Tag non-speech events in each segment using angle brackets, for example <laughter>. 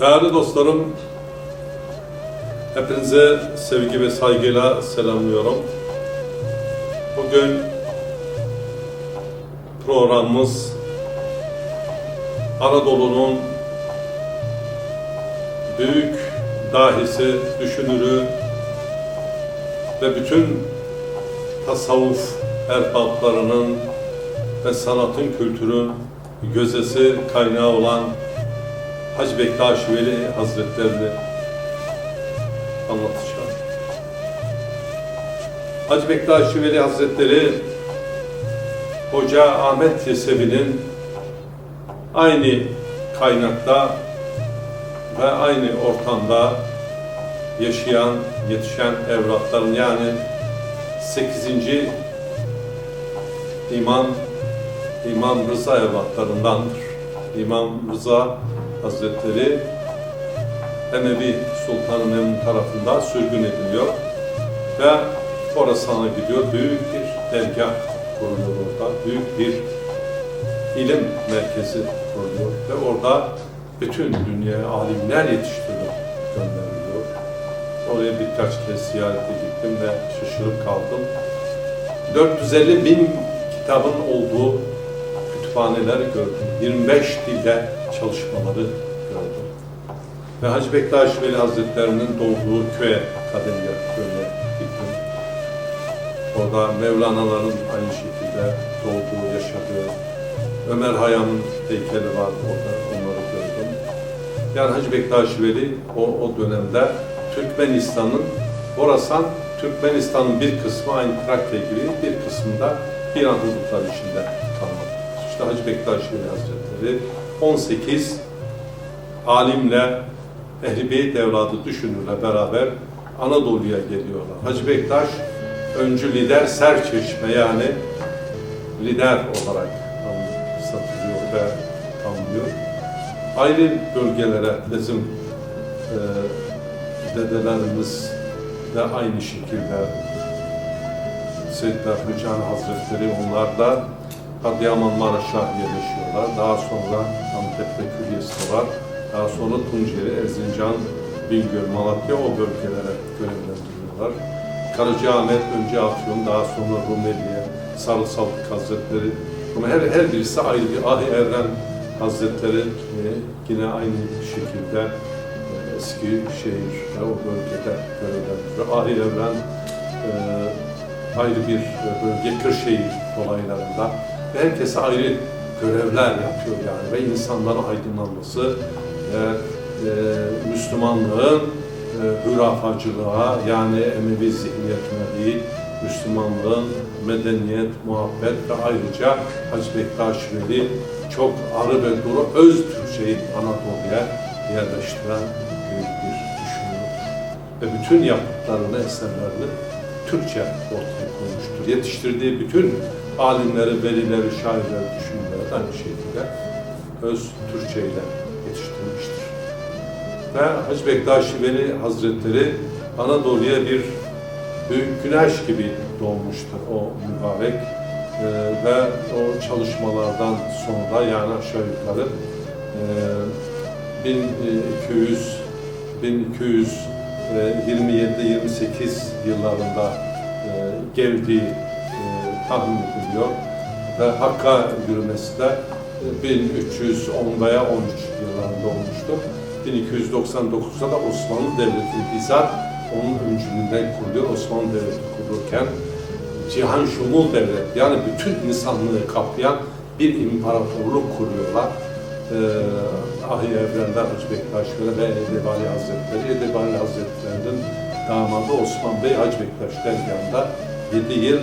Değerli dostlarım, hepinize sevgi ve saygıyla selamlıyorum. Bugün programımız Anadolu'nun büyük dahisi, düşünürü ve bütün tasavvuf erbaplarının ve sanatın, kültürün gözesi kaynağı olan Hacı Bektaş Veli Hazretlerini anlatacağım. Hacı Bektaş Veli Hazretleri Hoca Ahmet Yesevi'nin aynı kaynakta ve aynı ortamda yaşayan, yetişen evlatların yani 8. İmam İmam Rıza evlatlarındandır. İmam Rıza Hazretleri Emevi Sultanı Memnun tarafından sürgün ediliyor ve Horasan'a gidiyor. Büyük bir dergah kuruluyor orada. Büyük bir ilim merkezi kuruluyor ve orada bütün dünya alimler yetiştiriliyor, gönderiliyor. Oraya birkaç kez ziyarete gittim ve şaşırıp kaldım. 450 bin kitabın olduğu kütüphaneleri gördüm. 25 dilde çalışmaları gördüm. Ve Hacı Bektaş Veli Hazretleri'nin doğduğu köye, Kademya köyüne gittim. Orada Mevlana'ların aynı şekilde doğduğu, yaşadığı, Ömer Hayyam'ın heykeli vardı orada, onları gördüm. Yani Hacı Bektaş Veli o, o dönemde Türkmenistan'ın, Horasan, Türkmenistan'ın bir kısmı aynı Trakya gibi, bir kısmında İran hudutları içinde İşte Hacı Bektaş Veli Hazretleri 18 alimle Ehl-i Beyt evladı düşünürle beraber Anadolu'ya geliyorlar. Hacı Bektaş öncü lider Serçeşme yani lider olarak satılıyor ve tanınıyor. Ayrı bölgelere bizim e, dedelerimiz de aynı şekilde Seyyid Berhucan Hazretleri onlar da Adıyaman Maraş'a yerleşiyorlar. Daha sonra Antep'te külliyesi var. Daha sonra Tunceli, Erzincan, Bingöl, Malatya o bölgelere görevlendiriyorlar. Karacaahmet önce Afyon, daha sonra Rumeli'ye, Sarı Saltık Hazretleri. Ama her, her birisi ayrı bir Ahi Evren Hazretleri e, yine aynı şekilde e, eski şehir ve o bölgede görevlendiriyor. Ahi Evren e, ayrı bir bölge Kırşehir dolaylarında ve herkese ayrı görevler yapıyor yani ve insanların aydınlanması ve e, Müslümanlığın e, hürafacılığa yani Emevi zihniyetine değil Müslümanlığın medeniyet, muhabbet ve ayrıca Hacı Bektaş Veli çok arı ve duru öz Türkçeyi Anadolu'ya yerleştiren büyük bir düşünür. Ve bütün yaptıklarını, eserlerini Türkçe ortaya koymuştur. Yetiştirdiği bütün alimleri, velileri, şairleri, düşünürleri aynı şekilde öz Türkçe ile yetiştirmiştir. Ve Hacı Bektaş Veli Hazretleri Anadolu'ya bir büyük güneş gibi doğmuştur o mübarek. Ee, ve o çalışmalardan sonra yani aşağı yukarı e, 1200 1200 27-28 yıllarında e, geldiği e, tahmin ediliyor ve Hakk'a yürümesi de e, 1310 veya 13 yıllarında olmuştur. 1299'da da Osmanlı Devleti bizzat onun öncülüğünden kuruluyor. Osmanlı Devleti kurulurken Cihan Şumul Devlet yani bütün insanlığı kaplayan bir imparatorluk kuruyorlar. Ee, Ahi Evren'den Hacı ve Edebali Hazretleri. Edebali Hazretleri'nin damadı Osman Bey Hacı Bektaş dergahında 7 yıl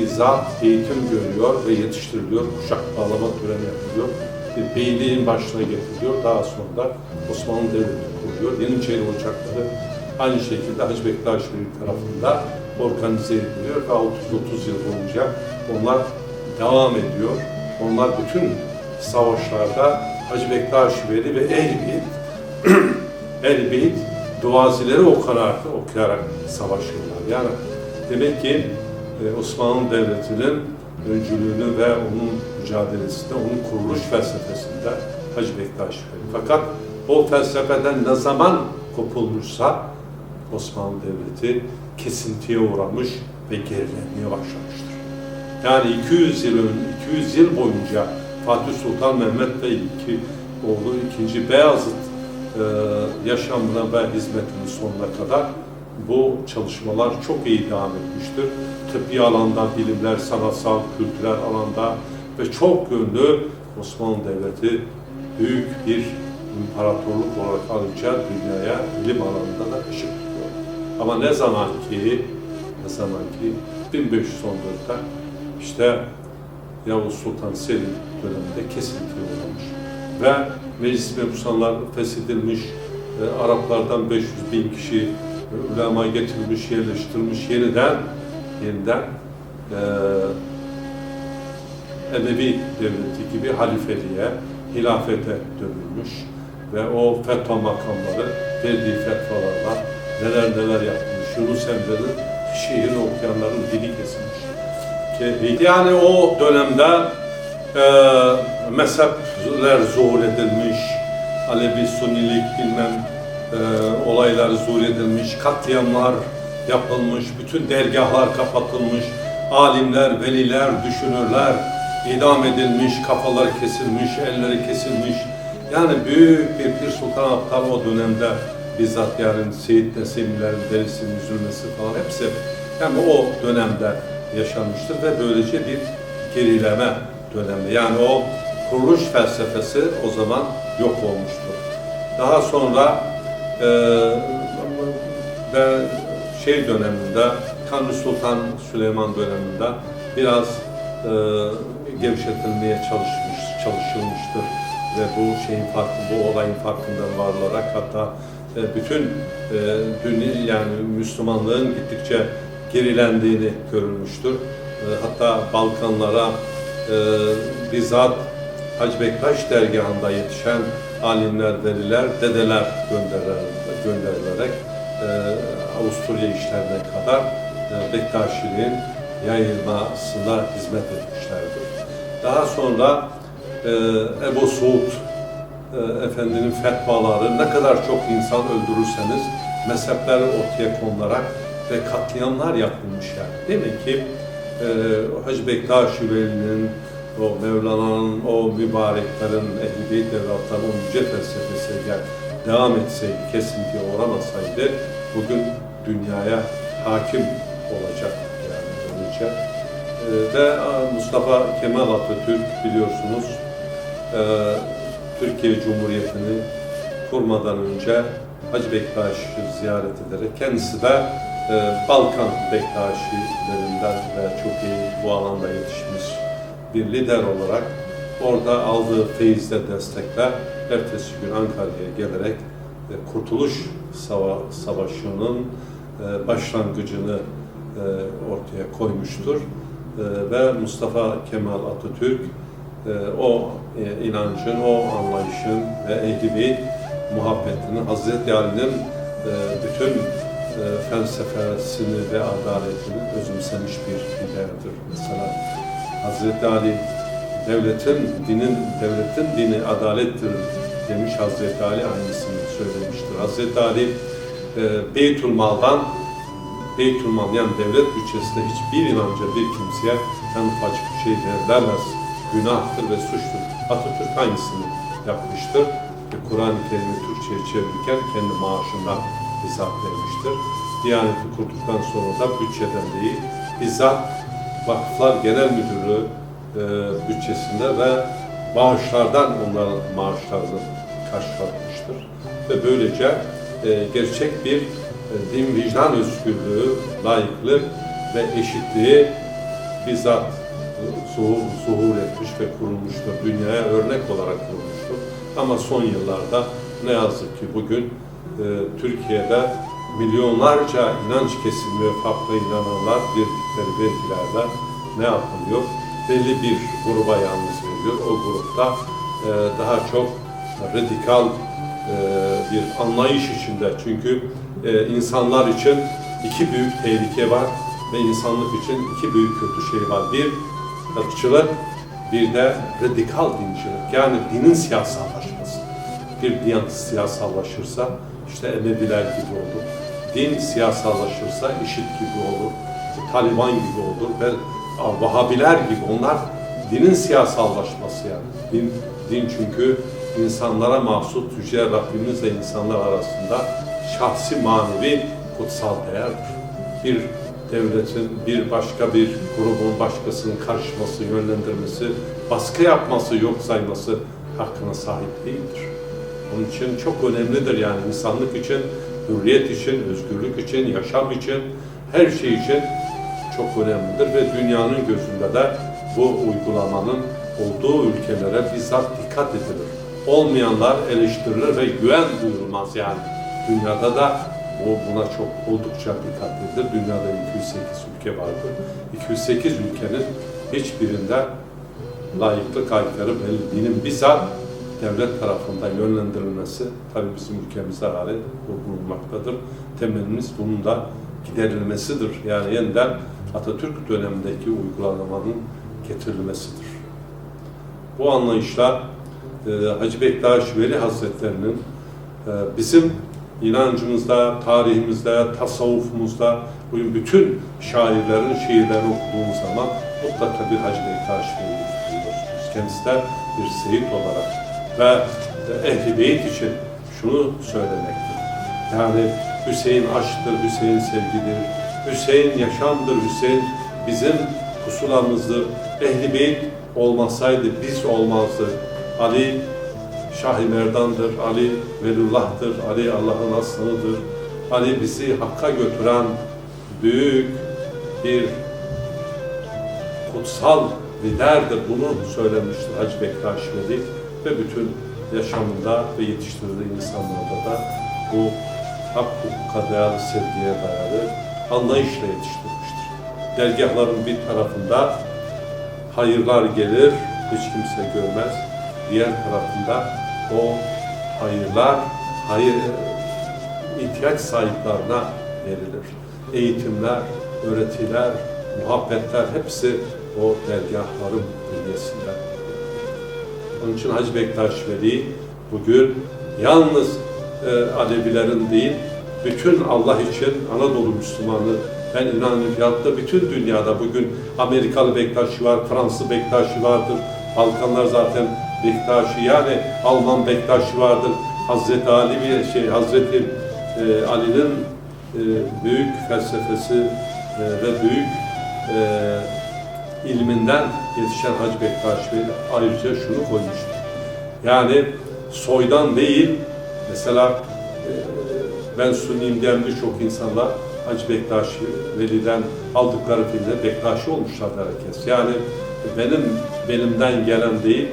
bizzat eğitim görüyor ve yetiştiriliyor. Kuşak bağlama töreni yapılıyor. Bir beyliğin başına getiriliyor. Daha sonra Osmanlı Devleti kuruluyor. Yeniçeri Ocakları aynı şekilde Hacı Bektaş Veli tarafında organize ediliyor ve 30 yıl boyunca onlar devam ediyor. Onlar bütün savaşlarda Hacı Bektaş Veli ve Ehl <clears throat> Beyt duazileri okuyarak, okuyarak savaşıyorlar. Yani demek ki Osmanlı Devleti'nin öncülüğünü ve onun mücadelesinde, onun kuruluş felsefesinde Hacı Bektaş Veli. Fakat o felsefeden ne zaman kopulmuşsa Osmanlı Devleti kesintiye uğramış ve gerilemeye başlamıştır. Yani 200 yıl ön- 200 yıl boyunca Fatih Sultan Mehmet ve iki oğlu 2. Beyazıt e, yaşamına ve hizmetinin sonuna kadar bu çalışmalar çok iyi devam etmiştir. Tıbbi alanda, bilimler, sanatsal, kültürel alanda ve çok yönlü Osmanlı Devleti büyük bir imparatorluk olarak ayrıca dünyaya bilim alanında da ışık tutuyor. Ama ne zaman ki ne zaman ki 1514'te işte Yavuz Sultan Selim döneminde kesinti uğramış. Ve meclis mebusanlar feshedilmiş, e, Araplardan 500 bin kişi ulema getirilmiş, yerleştirilmiş, yeniden yeniden e, Emevi devleti gibi halifeliğe, hilafete dönülmüş ve o fetva makamları verdiği fetvalarla neler neler yapmış. Yunus Emre'nin şiirini okuyanların dili kesilmiş. Yani o dönemde e, mezhepler zuhur edilmiş, Alevi, Sunilik bilmem e, olaylar zuhur edilmiş, katliamlar yapılmış, bütün dergahlar kapatılmış, alimler, veliler, düşünürler idam edilmiş, kafaları kesilmiş, elleri kesilmiş. Yani büyük bir Pir Sultan Abdal o dönemde bizzat yani Seyit Nesimilerin derisinin üzülmesi falan hepsi hem o dönemde yaşanmıştır ve böylece bir gerileme dönemi. Yani o kuruluş felsefesi o zaman yok olmuştur. Daha sonra ve şey döneminde Kanuni Sultan Süleyman döneminde biraz e, gevşetilmeye çalışmış, çalışılmıştır ve bu şeyin farkı, bu olayın farkında varılarak hatta e, bütün e, dünya yani Müslümanlığın gittikçe gerilendiğini görülmüştür. E, hatta Balkanlara e, bizzat Hacı Bektaş dergahında yetişen alimler, veliler, dedeler gönderilerek, e, Avusturya işlerine kadar e, Bektaşiliğin yayılmasına hizmet etmişlerdir. Daha sonra e, Ebu Suud e, Efendinin fetvaları ne kadar çok insan öldürürseniz mezhepler ortaya konularak ve katliamlar yapılmış yani. Demek ki e, Hacı Bektaş Veli'nin o Mevlana'nın, o mübareklerin, Ehl-i Beyt evlatlarının o yüce felsefesi eğer devam etseydi, kesintiye uğramasaydı bugün dünyaya hakim olacak yani böylece. Ee, ve a, Mustafa Kemal Atatürk biliyorsunuz e, Türkiye Cumhuriyeti'ni kurmadan önce Hacı Bektaş'ı ziyaret ederek kendisi de e, Balkan Bektaşilerinden ve çok iyi bu alanda yetişmiş bir lider olarak orada aldığı feyizle destekler ertesi gün Ankara'ya gelerek e, Kurtuluş Sava Savaşı'nın e, başlangıcını e, ortaya koymuştur. E, ve Mustafa Kemal Atatürk e, o e, inancın, o anlayışın ve ehli beyt muhabbetini Hazreti Ali'nin e, bütün e, felsefesini ve adaletini özümsemiş bir liderdir. Mesela Hazreti Ali devletin, dinin, devletin dini adalettir demiş Hazreti Ali aynısını söylemiştir. Hazreti Ali e, Beytül Mal'dan Beytül Mal yani devlet bütçesinde hiçbir inanca bir kimseye en ufacık bir şey verilemez. Günahtır ve suçtur. Atatürk aynısını yapmıştır. Ve Kur'an-ı Kerim'i Türkçe'ye çevirirken kendi maaşından bizzat vermiştir. Diyaneti kurduktan sonra da bütçeden değil, bizzat Vakıflar Genel Müdürlüğü e, bütçesinde ve bağışlardan onların maaşlarını karşılatmıştır. Ve böylece e, gerçek bir e, din vicdan özgürlüğü, layıklık ve eşitliği bizzat zuhur, zuhur etmiş ve kurulmuştur. Dünyaya örnek olarak kurulmuştur. Ama son yıllarda ne yazık ki bugün e, Türkiye'de milyonlarca inanç kesimi ve farklı inananlar verdikleri vergilerle ne yapılıyor? Belli bir gruba yalnız veriliyor. O grupta e, daha çok radikal e, bir anlayış içinde. Çünkü e, insanlar için iki büyük tehlike var ve insanlık için iki büyük kötü şey var. Bir, ırkçılık, bir de radikal dincilik. Yani dinin siyasallaşması. bir din siyasallaşırsa işte Emeviler gibi olur. Din siyasallaşırsa IŞİD gibi olur. Taliban gibi olur ve Vahabiler gibi onlar dinin siyasallaşması yani. Din, din çünkü insanlara mahsus Yüce Rabbimizle insanlar arasında şahsi manevi kutsal değerdir. Bir devletin bir başka bir grubun başkasının karışması, yönlendirmesi, baskı yapması, yok sayması hakkına sahip değildir. Onun için çok önemlidir yani insanlık için, hürriyet için, özgürlük için, yaşam için, her şey için çok önemlidir ve dünyanın gözünde de bu uygulamanın olduğu ülkelere bizzat dikkat edilir. Olmayanlar eleştirilir ve güven duyulmaz yani. Dünyada da o buna çok oldukça dikkat edilir. Dünyada 208 ülke vardır. 208 ülkenin hiçbirinde layıklık aykırı belli dinin bizzat devlet tarafından yönlendirilmesi tabii bizim ülkemizde hali bulunmaktadır. Temennimiz bunun da giderilmesidir. Yani yeniden Atatürk dönemindeki uygulamanın getirilmesidir. Bu anlayışla e, Hacı Bektaş Veli Hazretlerinin e, bizim inancımızda, tarihimizde, tasavvufumuzda bugün bütün şairlerin şiirlerini okuduğumuz zaman mutlaka bir Hacı Bektaş Veli buluyorsunuz. Kendisi de bir seyit olarak ve Ehl-i Beyt için şunu söylemektir. Yani Hüseyin aşktır, Hüseyin sevgidir, Hüseyin yaşamdır, Hüseyin bizim pusulamızdır. Ehl-i Beyt olmasaydı biz olmazdı. Ali Şah-ı Merdan'dır, Ali Velullah'tır, Ali Allah'ın aslanıdır. Ali bizi Hakk'a götüren büyük bir kutsal liderdir. Bunu söylemiştir Hacı Bektaş Veli ve bütün yaşamında ve yetiştirdiği insanlarda da bu hak hukuka dayalı, sevgiye dayalı anlayışla yetiştirmiştir. Dergahların bir tarafında hayırlar gelir, hiç kimse görmez. Diğer tarafında o hayırlar, hayır ihtiyaç sahiplerine verilir. Eğitimler, öğretiler, muhabbetler hepsi o dergahların bünyesinde. Onun için Hacı Bektaş Veli bugün yalnız e, Alevilerin değil, bütün Allah için Anadolu Müslümanı, ben inanıyorum bütün dünyada bugün Amerikalı Bektaşi var, Fransız Bektaşi vardır, Balkanlar zaten Bektaşi yani Alman Bektaşi vardır. Hazreti Ali bir şey Hazreti e, Ali'nin e, büyük felsefesi e, ve büyük e, ilminden yetişen Hacı Bektaş Bey ayrıca şunu koymuştur. Yani soydan değil, mesela e, ben Sunniyim diyen birçok insanlar Hacı Bektaş Veli'den aldıkları filmde Bektaşi olmuşlar herkes. Yani benim belimden gelen değil,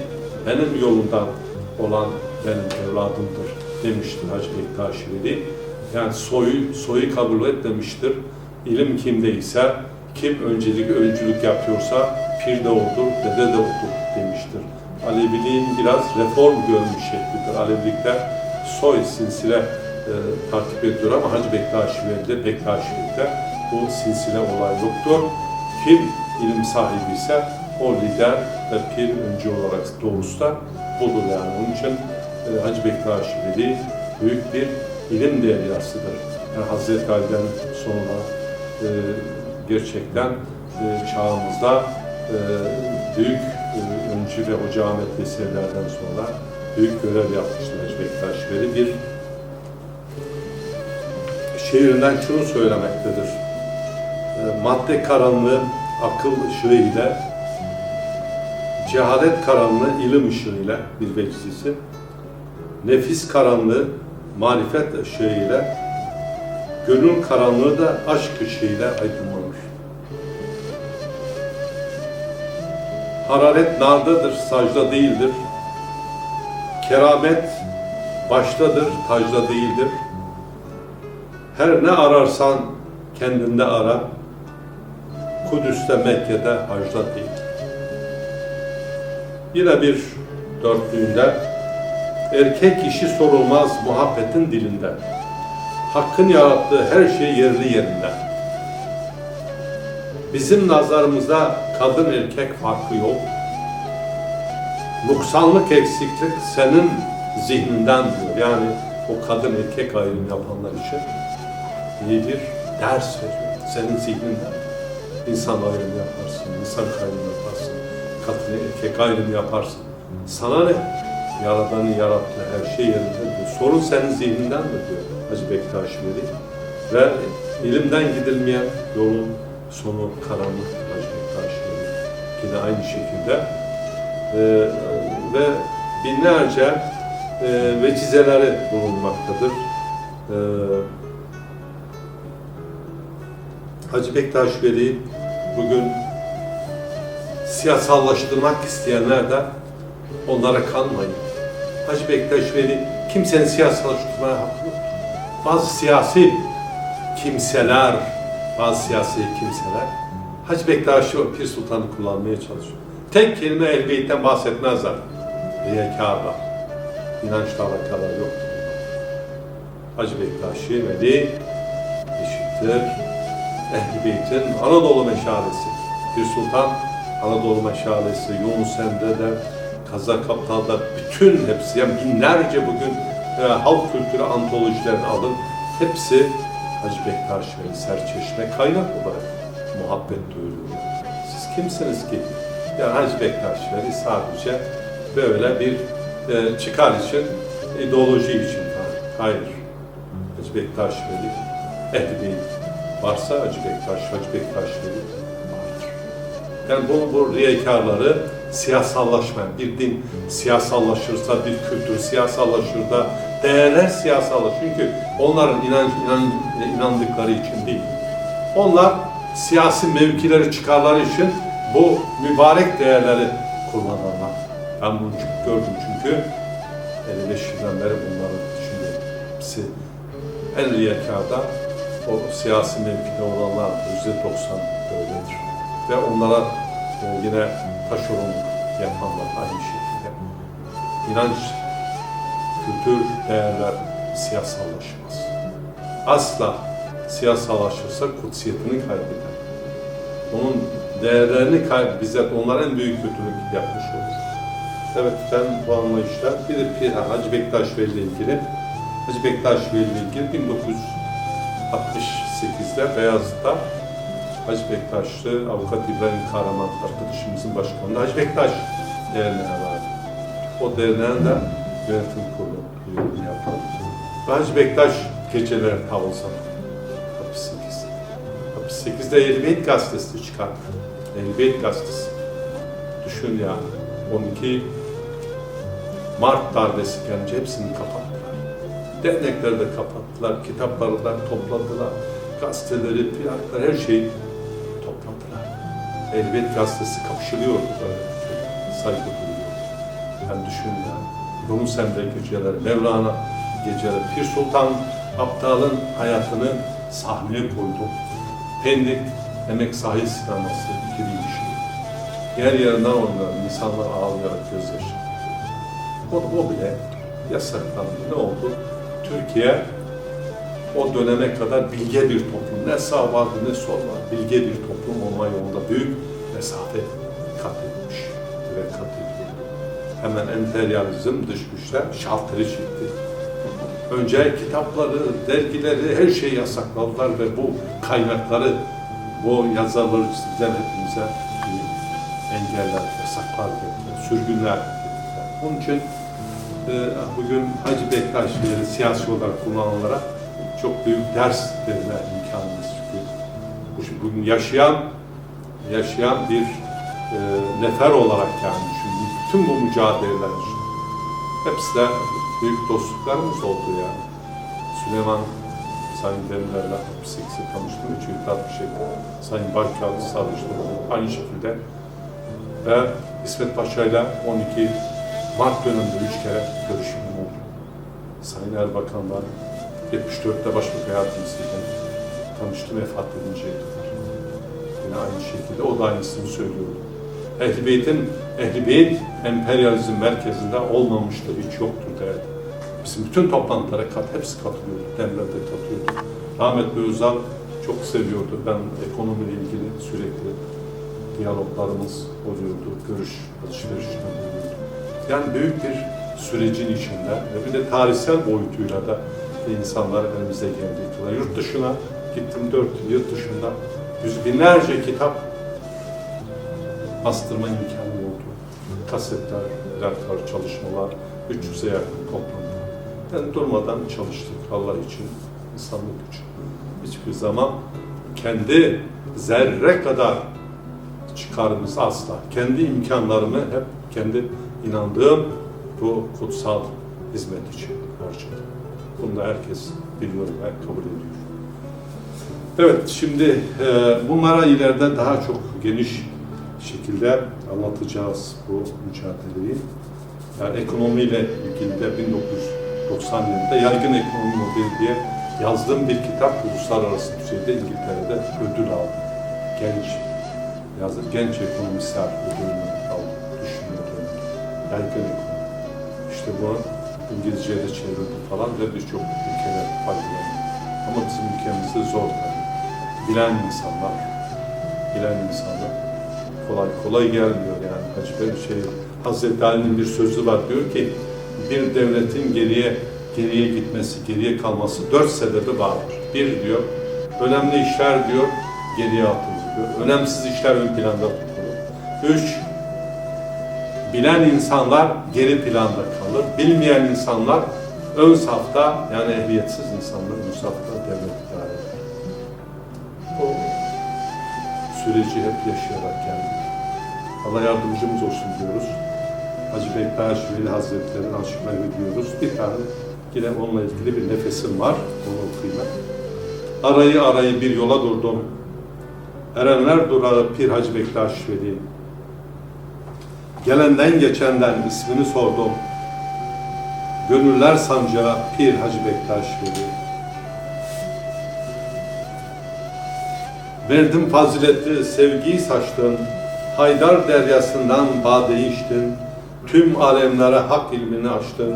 benim yolumdan olan benim evladımdır demiştir Hacı Bektaş Veli. Yani soyu, soyu kabul etmemiştir. İlim kimdeyse, kim öncelik öncülük yapıyorsa pir de odur, dede de odur demiştir. Aleviliğin biraz reform görmüş şeklidir. Alevilikler soy silsile e, takip ediyor ama Hacı Bektaş Veli'de, Bektaş Veli'de bu silsile olay yoktur. Kim ilim sahibi ise o lider ve pir önce olarak doğrusu da budur yani. Onun için e, Hacı Bektaş Veli büyük bir ilim deryasıdır. Yani Hazreti Ali'den sonra e, gerçekten e, çağımızda e, büyük e, öncü ve Hoca Ahmet Veselilerden sonra büyük görev yapmıştır Hacı Bektaş Veli. Bir şiirinden şunu söylemektedir. E, madde karanlığı akıl ışığı ile cehalet karanlığı ilim ışığıyla bir vecizisi, nefis karanlığı marifet ışığıyla, gönül karanlığı da aşk ışığıyla aydınlanır. Hararet nardadır, sacda değildir. Keramet baştadır, tacda değildir. Her ne ararsan kendinde ara. Kudüs'te, Mekke'de, hacda değil. Yine bir dörtlüğünde erkek işi sorulmaz muhabbetin dilinde. Hakkın yarattığı her şey yerli yerinde. Bizim nazarımızda kadın erkek farkı yok. Nuksanlık eksiklik senin zihninden diyor. Yani o kadın erkek ayrım yapanlar için iyi bir ders veriyor. Senin zihninden insan ayrımı yaparsın, insan ayrımı yaparsın, kadın erkek ayrımı yaparsın. Sana ne? Yaradanı yarattığı her şey yerinde diyor. Sorun senin zihninden mi diyor Hacı Bektaş Veli. Ve ilimden gidilmeyen yolun sonu karanlık Veli. Yine aynı şekilde. Ee, ve binlerce e, vecizeleri bulunmaktadır. Ee, Hacı Bektaş Veli bugün siyasallaştırmak isteyenler de onlara kanmayın. Hacı Bektaş Veli kimsenin siyasallaştırmaya hakkı yok. Bazı siyasi kimseler, bazı siyasi kimseler Hacı Bektaş'ı Pir Sultan'ı kullanmaya çalışıyor. Tek kelime el beytten bahsetmezler. Riyakarlar. İnançla alakaları yok. Hacı Bektaş'ı Veli eşittir. Ehl-i Beyt'in Anadolu meşalesi. Pir Sultan Anadolu meşalesi, Yunus Emre'de, Kazak Kaptal'da bütün hepsi, yani binlerce bugün e, halk kültürü antolojilerini alın. Hepsi Hacı Bektaş ve Serçeşme kaynak olarak muhabbet duyuruyor. Siz kimsiniz ki? Yani Hacı Bektaş Veli sadece böyle bir e, çıkar için, ideoloji için falan. Hayır. Hacı Bektaş Veli, Ehl-i Beyt varsa Hacı Bektaş, Hacı Bektaş Veli vardır. Yani bu, bu riyakarları siyasallaşmayan, bir din siyasallaşırsa, bir kültür siyasallaşır da, değerler siyasallaşır. Çünkü onların inanç, inan, inandıkları için değil. Onlar siyasi mevkileri, çıkarları için bu mübarek değerleri kullanırlar. Ben bunu çok gördüm çünkü 55 yıldan beri bunların şimdi hepsi en riyakarda o siyasi mevkide olanlar %90 böyledir. Ve onlara e, yine taşeronluk yapanlar aynı şekilde. İnanç, kültür, değerler siyasallaşmaz. Asla siyasallaşırsa kutsiyetini kaybeder. Onun değerlerini kaybeder. Bize onlar en büyük kötülük yapmış olur. Evet ben bu anlayışla bir de Pir Hacı Bektaş Veli ile ilgili Hacı Bektaş Veli ile ilgili 1968'de Beyazıt'ta Hacı Bektaşlı Avukat İbrahim Kahraman arkadaşımızın başkanlığı Hacı Bektaş Derneği vardı. O derneğin de yönetim kurulu yapan. Ve Hacı Bektaş geceleri tavılsa 68. 68'de Ehlibeyt gazetesi çıkarttı. Ehlibeyt gazetesi. Düşün ya 12 Mart darbesi gelince hepsini kapattılar. Dernekleri de kapattılar, kitapları da topladılar. Gazeteleri, plaklar, her şeyi topladılar. Elbet gazetesi kapışılıyordu böyle. Saygı duyuyordu. Yani düşün ya. Yunus Emre geceleri, Mevlana geceleri, Pir Sultan Abdal'ın hayatını sahneye koydu. Pendik Emek Sahil Sineması 2000 kişi. Yer yerinden oynayan insanlar ağlayarak gözyaşı. O, o bile yasaklandı. Ne oldu? Türkiye o döneme kadar bilge bir toplum. Ne sağ vardı ne sol vardı. Bilge bir toplum olma yolunda büyük mesafe kat etmiş ve kat ediyor. Hemen emperyalizm dış güçler şalteri çekti. Önce kitapları, dergileri, her şeyi yasakladılar ve bu kaynakları, bu yazarları çizen hepimize engeller, yasaklar getirdiler, sürgünler. Onun için e, bugün Hacı Bektaş siyasi olarak kullanılarak çok büyük ders verme imkanımız çünkü bu- bugün yaşayan yaşayan bir e, nefer olarak yani şimdi bütün bu mücadeleler hepsi de büyük dostluklarımız oldu yani. Süleyman Sayın Demirler'le 68'e tanıştım, 3 yıl tatlı şey. Sayın Başkağıt Sarıçlı aynı şekilde ve İsmet Paşa'yla 12 Mart döneminde üç kere görüşümüm oldu. Sayın Erbakan'la 74'te başbakan yardımcısıyla tanıştım vefat edinceye kadar. Yine aynı şekilde o da aynısını söylüyordu. Ehl-i Beyt'in, Ehl-i Beyt emperyalizm merkezinde olmamıştır, hiç yoktur derdi. Bizim bütün toplantılara kat, hepsi katılıyordu, demlerde katılıyordu. Rahmetli Özal çok seviyordu. Ben ekonomiyle ilgili sürekli diyaloglarımız oluyordu, görüş alışverişleri oluyordu. Yani büyük bir sürecin içinde ve bir de tarihsel boyutuyla da insanlar elimize geldi. Yurt dışına gittim dört yıl yurt dışında yüz binlerce kitap bastırma imkanı oldu. Kasetler, çalışmalar, 300'e yakın toplantı. Yani durmadan çalıştık Allah için, insanlık için. Hiçbir zaman kendi zerre kadar çıkarımız asla. Kendi imkanlarımı hep kendi inandığım bu kutsal hizmet için harcadım. Bunu da herkes biliyor ve kabul ediyor. Evet, şimdi e, bunlara ileride daha çok geniş şekilde anlatacağız bu mücadeleyi. Yani ekonomiyle ilgili de 1990 yılında yaygın ekonomi modeli diye yazdığım bir kitap uluslararası düzeyde İngiltere'de ödül aldı. Genç yazdı. Genç ekonomistler ödülünü aldı. Düşünüyordu. Yaygın ekonomi. İşte bu İngilizce'ye de çevrildi falan ve birçok ülkeler faydalandı. Ama bizim ülkemizde zor tabii. Bilen insanlar, bilen insanlar kolay kolay gelmiyor yani. Hacı Bey şey, Hazreti Ali'nin bir sözü var diyor ki bir devletin geriye geriye gitmesi, geriye kalması dört sebebi vardır. Bir diyor, önemli işler diyor geriye atılır diyor. Önemsiz işler ön planda tutulur. Üç, bilen insanlar geri planda kalır. Bilmeyen insanlar ön safta yani ehliyetsiz insanlar ön safta devlet süreci hep yaşayarak geldik. Allah yardımcımız olsun diyoruz. Hacı Bektaş Veli Hazretleri'nin aşkına ediyoruz. Bir tane yine onunla ilgili bir nefesim var. Onu okuyayım. Arayı arayı bir yola durdum. Erenler durağı Pir Hacı Bektaş Veli. Gelenden geçenden ismini sordum. Gönüller sancağı Pir Hacı Bektaş Veli. Verdim faziletli sevgiyi saçtın, Haydar deryasından bade içtin, tüm alemlere hak ilmini açtın.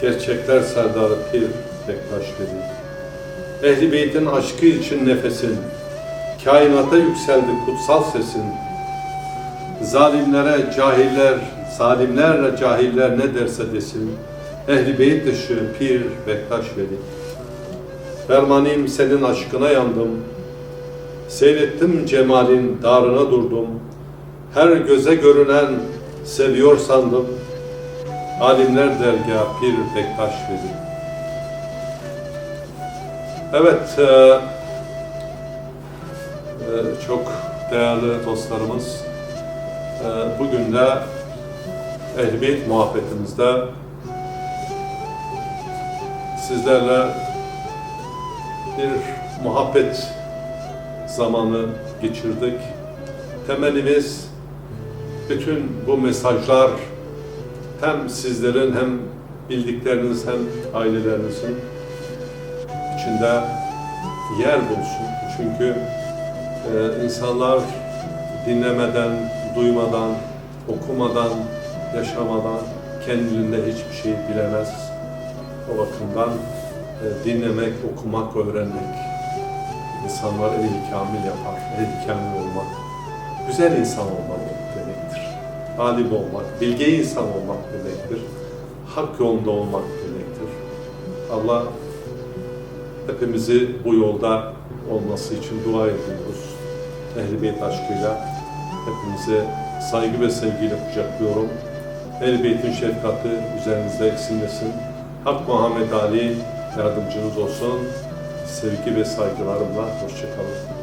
Gerçekler serdarı Pir Bektaş Veli. Ehli beytin aşkı için nefesin, kainata yükseldi kutsal sesin. Zalimlere cahiller, zalimlerle cahiller ne derse desin. Ehli beyt dışı Pir Bektaş Veli. Fermanim senin aşkına yandım. Seyrettim cemalin darına durdum. Her göze görünen seviyor sandım. Alimler dergah Pir Bektaş Veli. Evet, e, e, çok değerli dostlarımız, e, bugün de Ehl-i Beyt muhabbetimizde sizlerle bir muhabbet zamanı geçirdik. Temelimiz bütün bu mesajlar hem sizlerin hem bildikleriniz hem ailelerinizin içinde yer bulsun. Çünkü e, insanlar dinlemeden, duymadan, okumadan, yaşamadan kendiliğinde hiçbir şey bilemez. O bakımdan dinlemek, okumak, öğrenmek insanlar ehli kamil yapar. Ehli kamil olmak, güzel insan olmak demektir. Alim olmak, bilge insan olmak demektir. Hak yolunda olmak demektir. Allah hepimizi bu yolda olması için dua ediyoruz. Ehl-i aşkıyla hepinize saygı ve sevgiyle kucaklıyorum. Ehl-i Beyt'in şefkati üzerinizde eksilmesin. Hak Muhammed Ali yardımcınız olsun. Sevgi ve saygılarımla hoşçakalın.